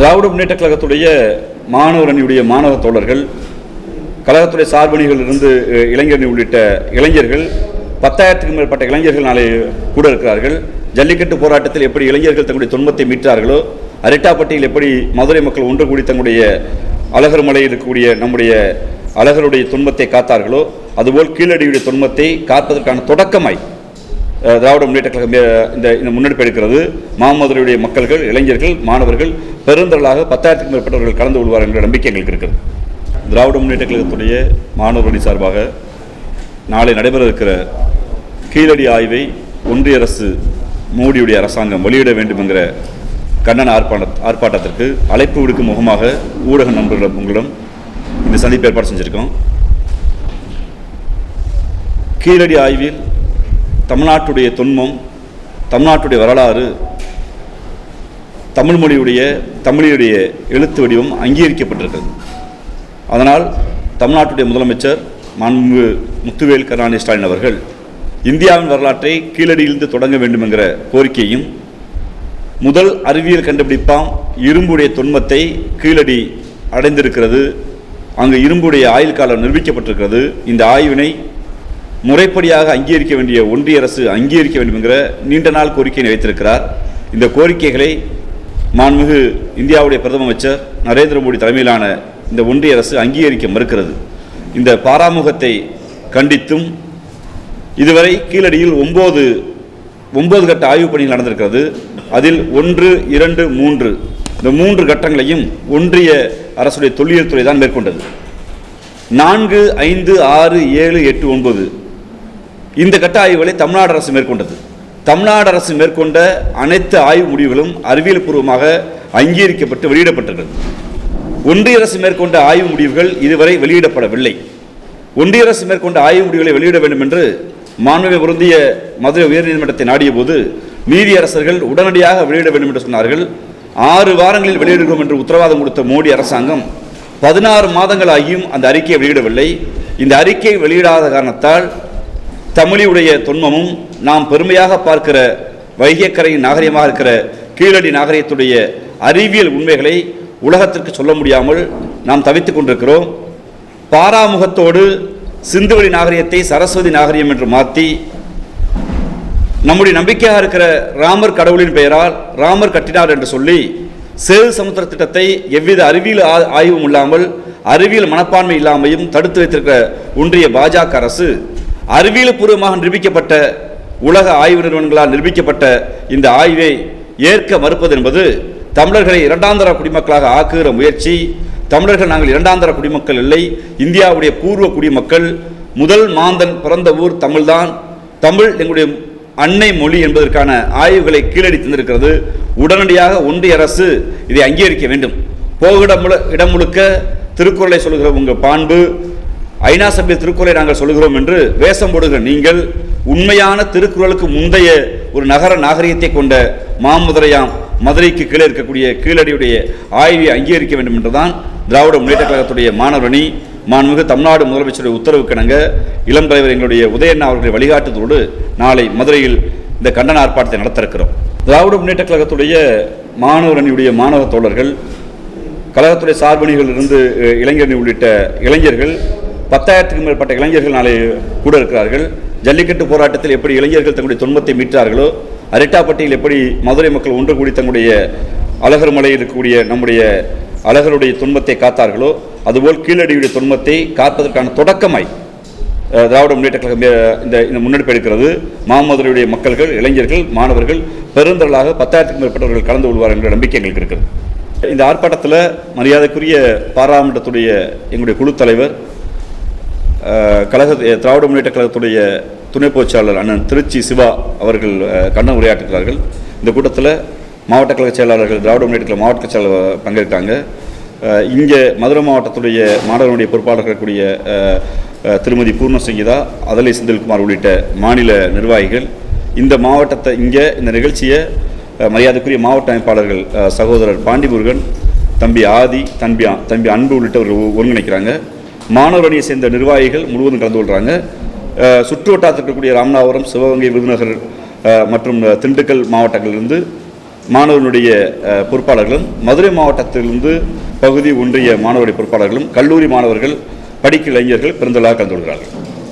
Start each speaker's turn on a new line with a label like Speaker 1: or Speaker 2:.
Speaker 1: திராவிட முன்னேற்ற கழகத்துடைய மாணவர் அணியுடைய மாணவ தோழர்கள் கழகத்துடைய சார்பணிகளிலிருந்து அஹ், இளைஞரணி உள்ளிட்ட இளைஞர்கள் பத்தாயிரத்துக்கும் மேற்பட்ட இளைஞர்கள் நாளை கூட இருக்கிறார்கள். ஜல்லிக்கட்டு போராட்டத்தில் எப்படி இளைஞர்கள் தங்களுடைய துன்பத்தை மீட்டார்களோ அரிட்டாப்பட்டியில் எப்படி மதுரை மக்கள் ஒன்று கூடி தங்களுடைய அழகர் மலையில் இருக்கக்கூடிய நம்முடைய அழகருடைய துன்பத்தை காத்தார்களோ அதுபோல் கீழடியுடைய துன்பத்தை காப்பதற்கான தொடக்கமாய் திராவிட முன்னேற்ற கழகம் இந்த இந்த முன்னெடுப்பு எடுக்கிறது. மாமதுரையுடைய மக்கள்கள் இளைஞர்கள் மாணவர்கள் பெருந்தளாக பத்தாயிரத்துக்கும் மேற்பட்டவர்கள் கலந்து கொள்வார் என்ற நம்பிக்கை எங்களுக்கு இருக்கிறது திராவிட முன்னேற்ற கழகத்துடைய மாணவர் அணி சார்பாக நாளை நடைபெற இருக்கிற கீழடி ஆய்வை ஒன்றிய அரசு மோடியுடைய அரசாங்கம் வெளியிட வேண்டும் என்கிற கண்டன ஆர்ப்பாட்ட ஆர்ப்பாட்டத்திற்கு அழைப்பு விடுக்கும் முகமாக ஊடக நண்பர்களிடம் உங்களிடம் இந்த சந்திப்பு ஏற்பாடு செஞ்சுருக்கோம். கீழடி ஆய்வில் தமிழ்நாட்டுடைய துன்பம் தமிழ்நாட்டுடைய வரலாறு தமிழ் மொழியுடைய தமிழியுடைய எழுத்து வடிவம் அங்கீகரிக்கப்பட்டிருக்கிறது. அதனால் தமிழ்நாட்டுடைய முதலமைச்சர் மாண்பு முத்துவேல் கருணாநிதி ஸ்டாலின் அவர்கள் இந்தியாவின் வரலாற்றை கீழடியிலிருந்து தொடங்க வேண்டும் என்கிற கோரிக்கையும் முதல் அறிவியல் கண்டுபிடிப்பாம் இரும்புடைய தொன்மத்தை கீழடி அடைந்திருக்கிறது அங்கு இரும்புடைய ஆயுள் காலம் நிரூபிக்கப்பட்டிருக்கிறது இந்த ஆய்வினை முறைப்படியாக அங்கீகரிக்க வேண்டிய ஒன்றிய அரசு அங்கீகரிக்க வேண்டும் என்கிற நீண்ட நாள் கோரிக்கையை வைத்திருக்கிறார் இந்த கோரிக்கைகளை மாண்புமிகு இந்தியாவுடைய பிரதம அமைச்சர் நரேந்திர மோடி தலைமையிலான இந்த ஒன்றிய அரசு அங்கீகரிக்க மறுக்கிறது. இந்த பாராமுகத்தை கண்டித்தும் இதுவரை கீழடியில் ஒன்பது ஒன்பது கட்ட ஆய்வுப் பணிகள் நடந்திருக்கிறது. அதில் ஒன்று இரண்டு மூன்று. இந்த மூன்று கட்டங்களையும் ஒன்றிய அரசுடைய தொல்லியல் துறை தான் மேற்கொண்டது. நான்கு ஐந்து ஆறு ஏழு எட்டு ஒன்பது. இந்த கட்ட ஆய்வுகளை தமிழ்நாடு அரசு மேற்கொண்டது. தமிழ்நாடு அரசு மேற்கொண்ட அனைத்து ஆய்வு முடிவுகளும் அறிவியல் பூர்வமாக அங்கீகரிக்கப்பட்டு வெளியிடப்பட்டிருக்கிறது. ஒன்றிய அரசு மேற்கொண்ட ஆய்வு முடிவுகள் இதுவரை வெளியிடப்படவில்லை. ஒன்றிய அரசு மேற்கொண்ட ஆய்வு முடிவுகளை வெளியிட வேண்டும் என்று மாண்புமை பொருந்திய மதுரை உயர்நீதிமன்றத்தை நாடிய போது நீதியரசர்கள் உடனடியாக வெளியிட வேண்டும் என்று சொன்னார்கள். ஆறு வாரங்களில் வெளியிடுகிறோம் என்று உத்தரவாதம் கொடுத்த மோடி அரசாங்கம் பதினாறு மாதங்கள் ஆகியும் அந்த அறிக்கையை வெளியிடவில்லை. இந்த அறிக்கை வெளியிடாத காரணத்தால் தமிழியுடைய தொன்மமும் நாம் பெருமையாக பார்க்கிற வைகைக்கரையின் நாகரிகமாக இருக்கிற கீழடி நாகரிகத்துடைய அறிவியல் உண்மைகளை உலகத்திற்கு சொல்ல முடியாமல் நாம் தவித்து கொண்டிருக்கிறோம். பாராமுகத்தோடு சிந்துவெளி நாகரிகத்தை சரஸ்வதி நாகரிகம் என்று மாற்றி நம்முடைய நம்பிக்கையாக இருக்கிற ராமர் கடவுளின் பெயரால் ராமர் கட்டினார் என்று சொல்லி சேது சமுத்திர திட்டத்தை எவ்வித அறிவியல் ஆ- ஆய்வும் இல்லாமல் அறிவியல் மனப்பான்மை இல்லாமையும் தடுத்து வைத்திருக்கிற ஒன்றிய பாஜக அரசு அறிவியல் பூர்வமாக நிரூபிக்கப்பட்ட உலக ஆய்வு நிறுவனங்களால் நிரூபிக்கப்பட்ட இந்த ஆய்வை ஏற்க மறுப்பது என்பது தமிழர்களை இரண்டாந்தர குடிமக்களாக ஆக்குகிற முயற்சி. தமிழர்கள் நாங்கள் இரண்டாந்தர குடிமக்கள் இல்லை. இந்தியாவுடைய பூர்வ குடிமக்கள். முதல் மாந்தன் பிறந்த ஊர் தமிழ்தான். தமிழ் எங்களுடைய அன்னை மொழி என்பதற்கான ஆய்வுகளை கீழடி தந்திருக்கிறது. உடனடியாக ஒன்றிய அரசு இதை அங்கீகரிக்க வேண்டும். போகிட முழு இடம் முழுக்க திருக்குறளை சொல்கிற உங்கள் பாண்பு ஐநா சபை திருக்குறளை நாங்கள் சொல்கிறோம் என்று வேஷம் போடுகிற நீங்கள் உண்மையான திருக்குறளுக்கு முந்தைய ஒரு நகர நாகரிகத்தை கொண்ட மாமதுரையாம் மதுரைக்கு கீழே இருக்கக்கூடிய கீழடியுடைய ஆய்வை அங்கீகரிக்க வேண்டும் என்றுதான் திராவிட முன்னேற்ற கழகத்துடைய மாணவரணி மாண்புமிகு தமிழ்நாடு முதலமைச்சருடைய உத்தரவுக்கிணங்க இளம் தலைவர் எங்களுடைய உதயண்ணா அவர்களை வழிகாட்டுதலோடு நாளை மதுரையில் இந்த கண்டன ஆர்ப்பாட்டத்தை நடத்த இருக்கிறோம் திராவிட முன்னேற்ற கழகத்துடைய மாணவர் அணியுடைய மாணவ தோழர்கள் கழகத்துடைய சார்பணிகளிலிருந்து இளைஞரணி உள்ளிட்ட இளைஞர்கள் பத்தாயிரத்துக்கும் மேற்பட்ட இளைஞர்கள் நாளை கூட இருக்கிறார்கள். ஜல்லிக்கட்டு போராட்டத்தில் எப்படி இளைஞர்கள் தங்களுடைய துன்பத்தை மீட்டார்களோ அரிட்டாப்பட்டியில் எப்படி மதுரை மக்கள் ஒன்று கூடி தங்களுடைய அழகர் மலையில் இருக்கக்கூடிய நம்முடைய அழகருடைய துன்பத்தை காத்தார்களோ அதுபோல் கீழடியுடைய துன்பத்தை காப்பதற்கான தொடக்கமாய் திராவிட முன்னேற்ற கழகம் இந்த இந்த முன்னெடுப்பு எடுக்கிறது. மாமதுரையுடைய மக்கள்கள் இளைஞர்கள் மாணவர்கள் பெருந்தளாக பத்தாயிரத்துக்கும் மேற்பட்டவர்கள் கலந்து கொள்வார் என்ற நம்பிக்கை எங்களுக்கு இருக்கிறது இந்த ஆர்ப்பாட்டத்தில் மரியாதைக்குரிய பாராளுமன்றத்துடைய எங்களுடைய குழு தலைவர் கழக திராவிட முன்னேற்ற கழகத்துடைய துணை பொதுச்செயலாளர் அண்ணன் திருச்சி சிவா அவர்கள் கண்ண உரையாற்றுகிறார்கள். இந்த கூட்டத்தில் மாவட்ட கழக செயலாளர்கள் திராவிட முன்னேற்ற கழக மாவட்ட செயலாளர் பங்கேற்காங்க இங்கே மதுரை மாவட்டத்துடைய மாணவர்களுடைய பொறுப்பாளர்கள் கூடிய திருமதி பூர்ணசங்கீதா அதலை செந்தில்குமார் உள்ளிட்ட மாநில நிர்வாகிகள் இந்த மாவட்டத்தை இங்கே இந்த நிகழ்ச்சியை மரியாதைக்குரிய மாவட்ட அமைப்பாளர்கள் சகோதரர் பாண்டிமுருகன் தம்பி ஆதி தம்பி தம்பி அன்பு உள்ளிட்டவர்கள் ஒருங்கிணைக்கிறாங்க. மாணவர் அணியை சேர்ந்த நிர்வாகிகள் முழுவதும் கலந்து கொள்கிறாங்க சுற்று வட்டாரத்தில் இருக்கக்கூடிய ராமநாதபுரம் சிவகங்கை விருதுநகர் மற்றும் திண்டுக்கல் மாவட்டங்களிலிருந்து மாணவனுடைய பொறுப்பாளர்களும் மதுரை மாவட்டத்திலிருந்து பகுதி ஒன்றிய மாணவருடைய பொறுப்பாளர்களும் கல்லூரி மாணவர்கள் படிக்க இளைஞர்கள் பெருந்தலாக கலந்து கொள்கிறார்கள்.